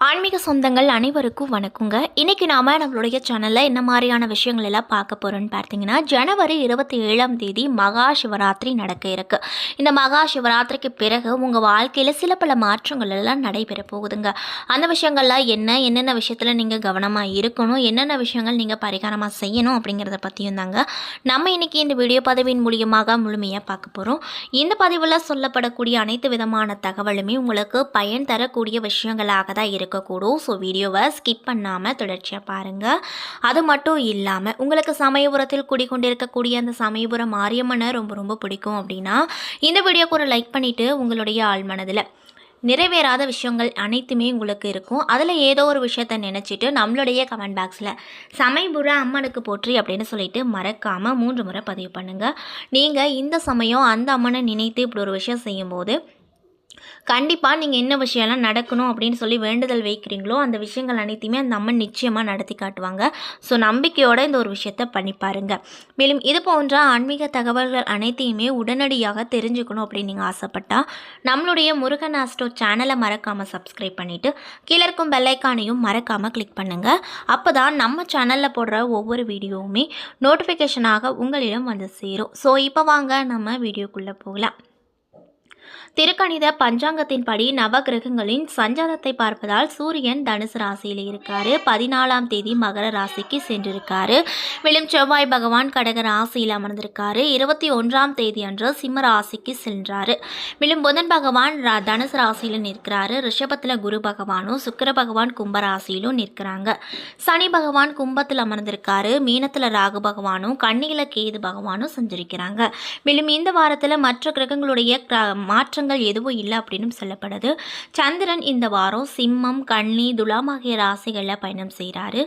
ஆன்மீக சொந்தங்கள் அனைவருக்கும் வணக்கங்க. இன்னைக்கு நாம நம்மளுடைய சேனல்ல என்ன மாதிரியான விஷயங்கள் எல்லாம் பார்க்க போறோம்னு பார்த்தீங்கன்னா ஜனவரி இருபத்தி ஏழாம் தேதி மகா சிவராத்திரி நடக்க இருக்கு. இந்த மகா சிவராத்திரிக்கு பிறகு உங்க வாழ்க்கையில சில பல மாற்றங்கள் எல்லாம் நடைபெற போகுதுங்க. அந்த விஷயங்கள்லாம் என்ன என்னென்ன விஷயத்துல நீங்க கவனமா இருக்கணும் என்னென்ன விஷயங்கள் நீங்க பரிகாரமா செய்யணும் அப்படிங்கிறத பத்தியும் தாங்க நம்ம இன்னைக்கு இந்த வீடியோ பதவியின் மூலியமாக முழுமையாக பார்க்க போகிறோம் இந்த பதிவில் சொல்லப்படக்கூடிய அனைத்து விதமான தகவலுமே உங்களுக்கு பயன் தரக்கூடிய விஷயங்களாக தான் இருக்கக்கூடும். ஸோ வீடியோவை ஸ்கிப் பண்ணாமல் தொடர்ச்சியாக பாருங்கள் அது மட்டும் இல்லாமல் உங்களுக்கு சமயபுரத்தில் குடிக்கொண்டிருக்கக்கூடிய அந்த சமயபுரம் மாரியம்மனை ரொம்ப ரொம்ப பிடிக்கும் அப்படின்னா இந்த வீடியோக்கு ஒரு லைக் பண்ணிவிட்டு உங்களுடைய ஆழ்மனதில் நிறைவேறாத விஷயங்கள் அனைத்துமே உங்களுக்கு இருக்கும். அதில் ஏதோ ஒரு விஷயத்த நினச்சிட்டு நம்மளுடைய கமெண்ட் பாக்ஸில் சமயபுர அம்மனுக்கு போற்றி அப்படின்னு சொல்லிட்டு மறக்காமல் மூன்று முறை பதிவு பண்ணுங்கள் நீங்கள் இந்த சமயம் அந்த அம்மனை நினைத்து இப்படி ஒரு விஷயம் செய்யும்போது கண்டிப்பாக நீங்கள் என்ன விஷயம்லாம் நடக்கணும் அப்படின்னு சொல்லி வேண்டுதல் வைக்கிறீங்களோ அந்த விஷயங்கள் அனைத்தையுமே அந்த அம்மன் நிச்சயமாக நடத்தி காட்டுவாங்க. ஸோ நம்பிக்கையோடு இந்த ஒரு விஷயத்த பண்ணி பாருங்க. மேலும் இது போன்ற ஆன்மீக தகவல்கள் அனைத்தையுமே உடனடியாக தெரிஞ்சுக்கணும் அப்படின்னு நீங்கள் ஆசைப்பட்டா நம்மளுடைய முருகன் ஆஸ்ட்ரோ சேனலை மறக்காமல் சப்ஸ்கிரைப் பண்ணிவிட்டு கீழே இருக்கும் பெல்லைக்கானையும் மறக்காமல் கிளிக் பண்ணுங்கள் அப்போ தான் நம்ம சேனலில் போடுற ஒவ்வொரு வீடியோவுமே நோட்டிஃபிகேஷனாக உங்களிடம் வந்து சேரும். ஸோ இப்போ வாங்க நம்ம வீடியோக்குள்ளே போகலாம். திருக்கணித பஞ்சாங்கத்தின்படி நவகிரகங்களின் சஞ்சாரத்தை பார்ப்பதால் சூரியன் தனுசு ராசியில் இருக்காரு. பதினாலாம் தேதி மகர ராசிக்கு சென்றிருக்காரு. மேலும் செவ்வாய் பகவான் கடக ராசியில் அமர்ந்திருக்காரு. இருபத்தி ஒன்றாம் தேதி அன்று சிம்ம ராசிக்கு சென்றாரு. மேலும் புதன் பகவான் தனுசு ராசியில் நிற்கிறாரு. ரிஷபத்தில் குரு பகவானும் சுக்கர பகவான் கும்ப ராசியிலும் நிற்கிறாங்க. சனி பகவான் கும்பத்தில் அமர்ந்திருக்காரு. மீனத்தில் ராகு பகவானும் கண்ணியில் கேது பகவானும் சஞ்சரிக்கிறாங்க. மேலும் இந்த வாரத்தில் மற்ற கிரகங்களுடைய மாற்றங்கள் மாற்றங்கள் எதுவும் இல்லை அப்படின்னு சொல்லப்படுது. சந்திரன் இந்த வாரம் சிம்மம் கன்னி துலாம் ஆகிய ராசிகளில் பயணம் செய்கிறாரு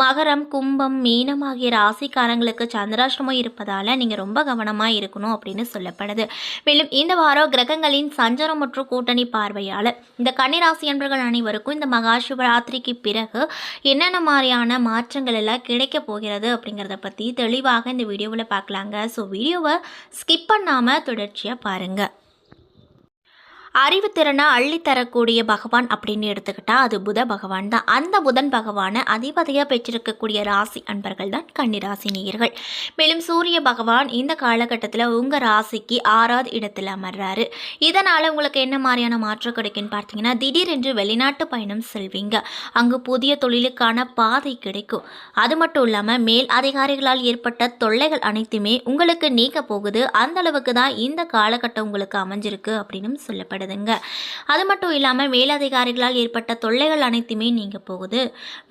மகரம் கும்பம் மீனம் ஆகிய ராசிக்காரங்களுக்கு சந்திராஷ்டமம் இருப்பதால் நீங்கள் ரொம்ப கவனமாக இருக்கணும் அப்படின்னு சொல்லப்படுது. மேலும் இந்த வாரம் கிரகங்களின் சஞ்சாரம் மற்றும் கூட்டணி பார்வையால் இந்த கன்னிராசி அன்பர்கள் அனைவருக்கும் இந்த மகா சிவராத்திரிக்கு பிறகு என்னென்ன மாதிரியான மாற்றங்கள் எல்லாம் கிடைக்க போகிறது அப்படிங்கிறத பற்றி தெளிவாக இந்த வீடியோவில் பார்க்கலாங்க. ஸோ வீடியோவை ஸ்கிப் பண்ணாமல் தொடர்ச்சியாக பாருங்கள் அறிவுத்திறனை அள்ளித்தரக்கூடிய பகவான் அப்படின்னு எடுத்துக்கிட்டா அது புத பகவான் தான். அந்த புதன் பகவானை அதிபதியாக பெற்றிருக்கக்கூடிய ராசி அன்பர்கள் தான் கன்னிராசி நேயர்கள். மேலும் சூரிய பகவான் இந்த காலகட்டத்தில் உங்கள் ராசிக்கு ஆறாவது இடத்தில் அமர்றாரு. இதனால் உங்களுக்கு என்ன மாதிரியான மாற்றம் கிடைக்குன்னு பார்த்தீங்கன்னா திடீரென்று வெளிநாட்டு பயணம் செல்வீங்க. அங்கு புதிய தொழிலுக்கான பாதை கிடைக்கும். அது மட்டும் இல்லாமல் மேல் அதிகாரிகளால் ஏற்பட்ட தொல்லைகள் அனைத்துமே உங்களுக்கு நீக்க போகுது. அந்த அளவுக்கு தான் இந்த காலகட்டம் உங்களுக்கு அமைஞ்சிருக்கு அப்படின்னு சொல்லப்படுதுங்க அது மட்டும் இல்லாமல் மேலதிகாரிகளால் ஏற்பட்ட தொல்லைகள் அனைத்துமே நீங்க போகுது.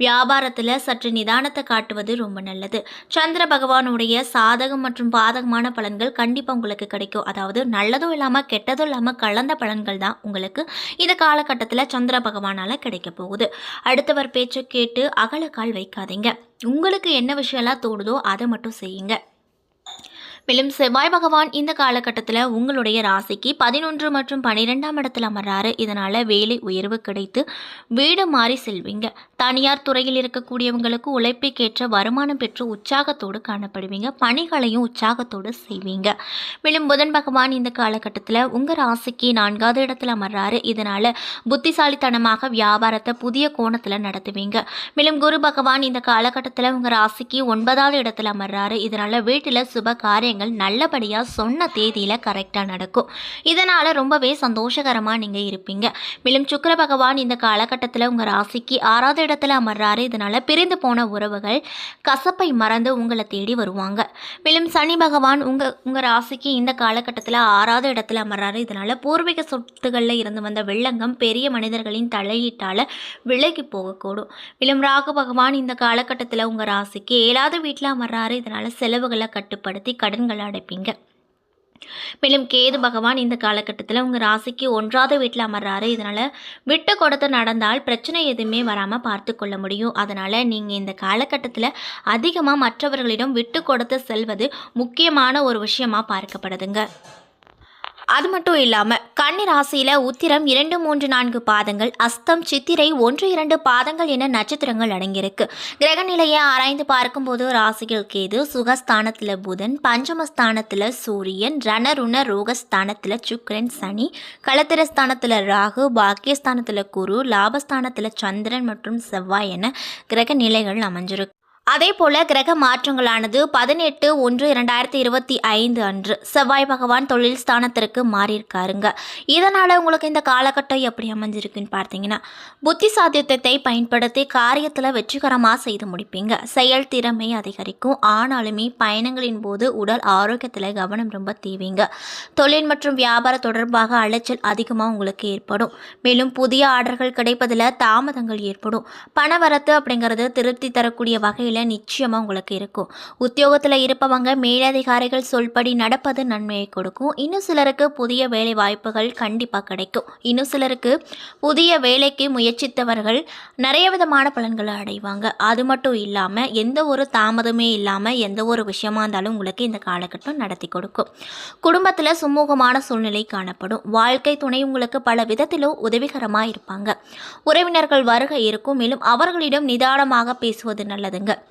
வியாபாரத்தில் சற்று நிதானத்தை காட்டுவது ரொம்ப நல்லது. சந்திர பகவானுடைய சாதகம் மற்றும் பாதகமான பலன்கள் கண்டிப்பாக உங்களுக்கு கிடைக்கும். அதாவது நல்லதும் இல்லாமல் கெட்டதும் இல்லாமல் கலந்த பலன்கள் தான் உங்களுக்கு இந்த காலகட்டத்தில் சந்திர பகவானால் கிடைக்க போகுது. அடுத்தவர் பேச்சை கேட்டு அகலக்கால் வைக்காதீங்க. உங்களுக்கு என்ன விஷயம்லாம் தோணுதோ அதை மட்டும் செய்யுங்க. மேலும் செவ்வாய் பகவான் இந்த காலகட்டத்தில் உங்களுடைய ராசிக்கு பதினொன்று மற்றும் பன்னிரெண்டாம் இடத்துல அமர்றாரு. இதனால் வேலை உயர்வு கிடைத்து வீடு மாறி செல்வீங்க. தனியார் துறையில் இருக்கக்கூடியவங்களுக்கு உழைப்புக்கேற்ற வருமானம் பெற்று உற்சாகத்தோடு காணப்படுவீங்க. பணிகளையும் உற்சாகத்தோடு செய்வீங்க. மேலும் புதன் பகவான் இந்த காலகட்டத்தில் உங்கள் ராசிக்கு நான்காவது இடத்துல அமர்றாரு. இதனால் புத்திசாலித்தனமாக வியாபாரத்தை புதிய கோணத்தில் நடத்துவீங்க. மேலும் குரு பகவான் இந்த காலகட்டத்தில் உங்கள் ராசிக்கு ஒன்பதாவது இடத்துல அமர்றாரு. இதனால் வீட்டில் சுப காரியங்கள் நல்லபடியாக சொன்ன தேதியில் கரெக்டாக நடக்கும். இதனால் ரொம்பவே சந்தோஷகரமாக நீங்கள் இருப்பீங்க. மேலும் சுக்கர பகவான் இந்த காலகட்டத்தில் உங்கள் ராசிக்கு ஆறாவது இடத்துல அமர்றாரு. இதனால் பிரிந்து போன உறவுகள் கசப்பை மறந்து உங்களை தேடி வருவாங்க. மேலும் சனி பகவான் உங்கள் உங்கள் ராசிக்கு இந்த காலகட்டத்தில் ஆறாவது இடத்துல அமர்றாரு. இதனால் பூர்வீக சொத்துகளில் இருந்து வந்த வெள்ளங்கம் பெரிய மனிதர்களின் தலையீட்டால் விலகி போகக்கூடும். மேலும் ராகு பகவான் இந்த காலகட்டத்தில் உங்கள் ராசிக்கு ஏழாவது வீட்டில் அமர்றாரு. இதனால் செலவுகளை கட்டுப்படுத்தி கடன் கடன்களை அடைப்பீங்க. மேலும் கேது பகவான் இந்த காலகட்டத்தில் உங்கள் ராசிக்கு ஒன்றாவது வீட்டில் அமர்றாரு. இதனால் விட்டு கொடுத்து நடந்தால் பிரச்சனை எதுவுமே வராமல் பார்த்து கொள்ள முடியும். அதனால் நீங்கள் இந்த காலகட்டத்தில் அதிகமாக மற்றவர்களிடம் விட்டு கொடுத்து செல்வது முக்கியமான ஒரு விஷயமா பார்க்கப்படுதுங்க. அது மட்டும் இல்லாமல் கன்னி ராசியில் உத்திரம் இரண்டு மூன்று நான்கு பாதங்கள் அஸ்தம் சித்திரை ஒன்று இரண்டு பாதங்கள் என நட்சத்திரங்கள் அடங்கியிருக்கு. கிரக நிலையை ஆராய்ந்து பார்க்கும்போது ராசிகள் கேது சுகஸ்தானத்தில் புதன் பஞ்சமஸ்தானத்தில் சூரியன் ரணருண ரோகஸ்தானத்தில் சுக்கரன் சனி களத்திரஸ்தானத்தில் ராகு பாக்கியஸ்தானத்தில் குரு லாபஸ்தானத்தில் சந்திரன் மற்றும் செவ்வாய் என கிரக நிலைகள் அமைஞ்சிருக்கு. அதே போல கிரக மாற்றங்களானது பதினெட்டு ஒன்று இரண்டாயிரத்தி இருபத்தி ஐந்து அன்று செவ்வாய் பகவான் தொழில் ஸ்தானத்திற்கு மாறியிருக்காருங்க. இதனால் உங்களுக்கு இந்த காலகட்டம் எப்படி அமைஞ்சிருக்குன்னு பார்த்தீங்கன்னா புத்தி சாத்தியத்தை பயன்படுத்தி காரியத்தில் வெற்றிகரமாக செய்து முடிப்பீங்க. செயல் திறமை அதிகரிக்கும். ஆனாலுமே பயணங்களின் போது உடல் ஆரோக்கியத்தில் கவனம் ரொம்ப தீவிங்க. தொழில் மற்றும் வியாபார தொடர்பாக அலைச்சல் அதிகமாக உங்களுக்கு ஏற்படும். மேலும் புதிய ஆர்டர்கள் கிடைப்பதில் தாமதங்கள் ஏற்படும். பணவரத்து அப்படிங்கிறது திருப்தி தரக்கூடிய வகையில் நிச்சயமாக உங்களுக்கு இருக்கும். உத்தியோகத்தில் இருப்பவங்க மேலதிகாரிகள் சொல்படி நடப்பது நன்மையை கொடுக்கும். இன்னும் சிலருக்கு புதிய வேலை வாய்ப்புகள் கண்டிப்பாக கிடைக்கும். இன்னும் சிலருக்கு புதிய வேலைக்கு முயற்சித்தவர்கள் நிறைய விதமான பலன்களை அடைவாங்க. அது மட்டும் இல்லாமல் எந்த ஒரு தாமதமே இல்லாமல் எந்த ஒரு விஷயமா இருந்தாலும் உங்களுக்கு இந்த காலகட்டம் நடத்தி கொடுக்கும். குடும்பத்தில் சுமூகமான சூழ்நிலை காணப்படும். வாழ்க்கை துணை உங்களுக்கு பல விதத்திலும் உதவிகரமாக இருப்பாங்க. உறவினர்கள் வருகை இருக்கும். மேலும் அவர்களிடம் நிதானமாக பேசுவது நல்லதுங்க.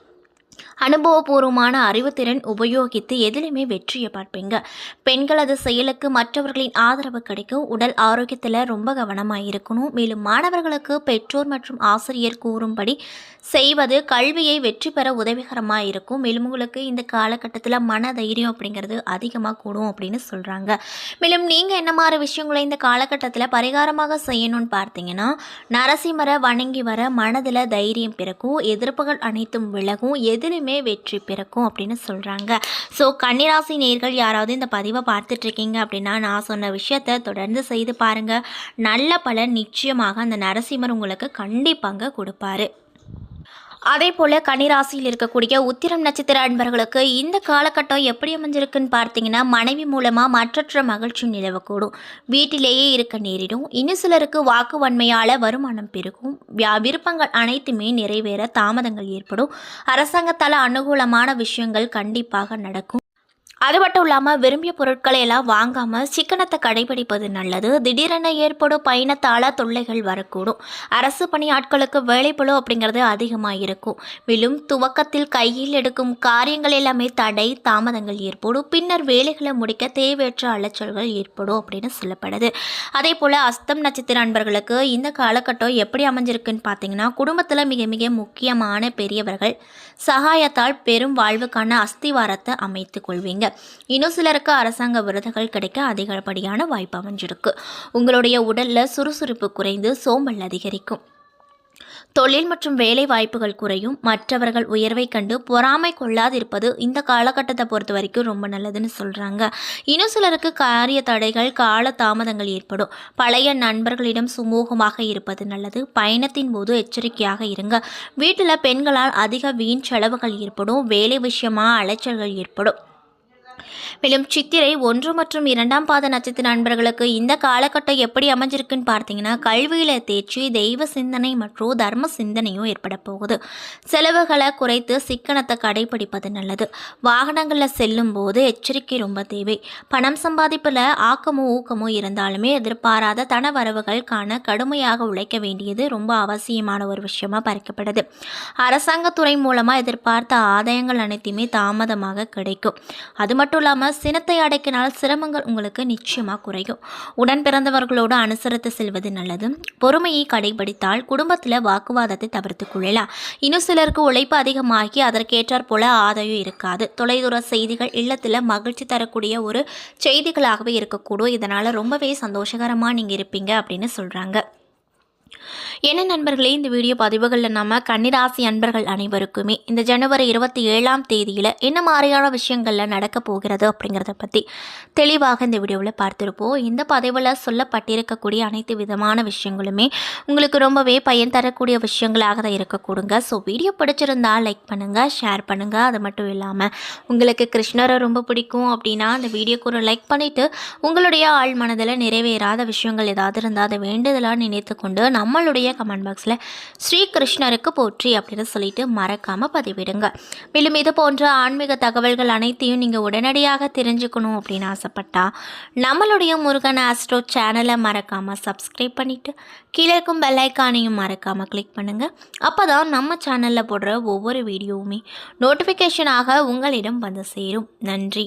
அனுபவபூர்வமான அறிவுத்திறன் உபயோகித்து எதிலுமே வெற்றியை பார்ப்பீங்க. பெண்களது செயலுக்கு மற்றவர்களின் ஆதரவு கிடைக்கும் உடல் ஆரோக்கியத்தில் ரொம்ப கவனமாக இருக்கணும். மேலும் மாணவர்களுக்கு பெற்றோர் மற்றும் ஆசிரியர் கூறும்படி செய்வது கல்வியை வெற்றி பெற உதவிகரமாக இருக்கும் மேலும் உங்களுக்கு இந்த காலகட்டத்தில் மன தைரியம் அப்படிங்கிறது அதிகமாக கூடும் அப்படின்னு சொல்கிறாங்க மேலும் நீங்கள் என்ன மாதிரி விஷயங்களை இந்த காலகட்டத்தில் பரிகாரமாக செய்யணும்னு பார்த்தீங்கன்னா நரசிம்மரை வணங்கி வர மனதில் தைரியம் பிறக்கும். எதிர்ப்புகள் அனைத்தும் விலகும். எதிலுமே வெற்றி பிறக்கும் அப்படின்னு சொல்கிறாங்க ஸோ கன்னிராசி நேர்கள் யாராவது இந்த பதிவை பார்த்துட்ருக்கீங்க அப்படின்னா நான் சொன்ன விஷயத்தை தொடர்ந்து செய்து பாருங்கள் நல்ல பலன் நிச்சயமாக அந்த நரசிம்மர் உங்களுக்கு கண்டிப்பாங்க கொடுப்பாரு. அதே போல் கன்னிராசியில் இருக்கக்கூடிய உத்திரம் நட்சத்திர அன்பர்களுக்கு இந்த காலகட்டம் எப்படி அமைஞ்சிருக்குன்னு பார்த்தீங்கன்னா மனைவி மூலமாக மற்றற்ற மகிழ்ச்சி நிலவக்கூடும். வீட்டிலேயே இருக்க நேரிடும். இன்னும் சிலருக்கு வாக்கு வன்மையால் வருமானம் பெருகும். வியா விருப்பங்கள் அனைத்துமே நிறைவேற தாமதங்கள் ஏற்படும். அரசாங்கத்தால் அனுகூலமான விஷயங்கள் கண்டிப்பாக நடக்கும். அது மட்டும் இல்லாமல் விரும்பிய பொருட்களை எல்லாம் வாங்காமல் சிக்கனத்தை கடைபிடிப்பது நல்லது. திடீரென ஏற்படும் பயணத்தால் தொல்லைகள் வரக்கூடும். அரசு பணியாட்களுக்கு வேலைப்பளு அப்படிங்கிறது அதிகமாக இருக்கும். மேலும் துவக்கத்தில் கையில் எடுக்கும் காரியங்கள் எல்லாமே தடை தாமதங்கள் ஏற்படும். பின்னர் வேலைகளை முடிக்க தேவையற்ற அலைச்சல்கள் ஏற்படும் அப்படின்னு சொல்லப்படுது. அதே போல் அஸ்தம் நட்சத்திர நண்பர்களுக்கு இந்த காலகட்டம் எப்படி அமைஞ்சிருக்குன்னு பார்த்தீங்கன்னா குடும்பத்தில் மிக மிக முக்கியமான பெரியவர்கள் சகாயத்தால் பெரும் வாழ்வுக்கான அஸ்திவாரத்தை அமைத்துக் கொள்வீங்க. இன்னும் சிலருக்கு அரசாங்க விருதுகள் கிடைக்க அதிகப்படியான வாய்ப்பு அமைஞ்சிருக்கு. உங்களுடைய உடலில் சுறுசுறுப்பு குறைந்து சோம்பல் அதிகரிக்கும். தொழில் மற்றும் வேலை வாய்ப்புகள் குறையும். மற்றவர்கள் உயர்வை கண்டு பொறாமை கொள்ளாதிருப்பது இந்த காலகட்டத்தை பொறுத்த வரைக்கும் ரொம்ப நல்லதுன்னு சொல்கிறாங்க இன்னும் சிலருக்கு காரிய தடைகள் கால தாமதங்கள் ஏற்படும். பழைய நண்பர்களிடம் சுமூகமாக இருப்பது நல்லது. பயணத்தின் போது எச்சரிக்கையாக இருங்க. வீட்டில் பெண்களால் அதிக வீண் செலவுகள் ஏற்படும். வேலை விஷயமா அலைச்சல்கள் ஏற்படும். மேலும் சித்திரை ஒன்று மற்றும் இரண்டாம் பாத நட்சத்திர நண்பர்களுக்கு இந்த காலகட்டம் எப்படி அமைஞ்சிருக்குன்னு பார்த்தீங்கன்னா கல்வியில் தேர்ச்சி தெய்வ சிந்தனை மற்றும் தர்ம சிந்தனையும் ஏற்பட போகுது. செலவுகளை குறைத்து சிக்கனத்தை கடைபிடிப்பது நல்லது. வாகனங்களில் செல்லும் போது எச்சரிக்கை ரொம்ப தேவை. பணம் சம்பாதிப்பில் ஆக்கமோ ஊக்கமோ இருந்தாலுமே எதிர்பாராத தன வரவுகள் காண கடுமையாக உழைக்க வேண்டியது ரொம்ப அவசியமான ஒரு விஷயமா பார்க்கப்படுது அரசாங்கத்துறை மூலமாக எதிர்பார்த்த ஆதாயங்கள் அனைத்தையுமே தாமதமாக கிடைக்கும். அது மட்டும் இல்லாமல் சினத்தை அடைக்கினால் சிரமங்கள் உங்களுக்கு நிச்சயமாக குறையும். உடன் பிறந்தவர்களோடு அனுசரித்து செல்வது நல்லது. பொறுமையை கடைபிடித்தால் குடும்பத்தில் வாக்குவாதத்தை தவிர்த்து கொள்ளலாம். இன்னும் சிலருக்கு உழைப்பு அதிகமாகி அதற்கேற்றாற் போல ஆதாயம் இருக்காது. தொலைதூர செய்திகள் இல்லத்தில் மகிழ்ச்சி தரக்கூடிய ஒரு செய்திகளாகவே இருக்கக்கூடும். இதனால் ரொம்பவே சந்தோஷகரமாக நீங்கள் இருப்பீங்க அப்படின்னு சொல்கிறாங்க என்ன நண்பர்களே இந்த வீடியோ பதிவுகளில் நம்ம கன்னிராசி அன்பர்கள் அனைவருக்குமே இந்த ஜனவரி இருபத்தி ஏழாம் தேதியில் என்ன மாதிரியான விஷயங்களில் நடக்க போகிறது அப்படிங்கிறத பற்றி தெளிவாக இந்த வீடியோவில் பார்த்துருப்போம். இந்த பதிவில் சொல்லப்பட்டிருக்கக்கூடிய அனைத்து விதமான விஷயங்களுமே உங்களுக்கு ரொம்பவே பயன் தரக்கூடிய விஷயங்களாக தான் இருக்கக்கூடுங்க. ஸோ வீடியோ பிடிச்சிருந்தா லைக் பண்ணுங்கள் ஷேர் பண்ணுங்கள் அது மட்டும் இல்லாமல் உங்களுக்கு கிருஷ்ணரை ரொம்ப பிடிக்கும் அப்படின்னா அந்த வீடியோக்கு ஒரு லைக் பண்ணிவிட்டு உங்களுடைய ஆள் மனதில் நிறைவேறாத விஷயங்கள் ஏதாவது இருந்தால் அதை வேண்டுதலாக நினைத்து கொண்டு நம்மளுடைய கமெண்ட் பாக்ஸில் ஸ்ரீகிருஷ்ணருக்கு போற்றி அப்படின்னு சொல்லிட்டு மறக்காமல் பதிவிடுங்க. மேலும் இது போன்ற ஆன்மீக தகவல்கள் அனைத்தையும் நீங்கள் உடனடியாக தெரிஞ்சுக்கணும் அப்படின்னு ஆசைப்பட்டா நம்மளுடைய முருகன் ஆஸ்ட்ரோ சேனலை மறக்காமல் சப்ஸ்கிரைப் பண்ணிவிட்டு கீழே இருக்கும் பெல்லைக்கானையும் மறக்காமல் கிளிக் பண்ணுங்கள் அப்போ தான் நம்ம சேனலில் போடுற ஒவ்வொரு வீடியோவுமே நோட்டிஃபிகேஷனாக உங்களிடம் வந்து சேரும். நன்றி.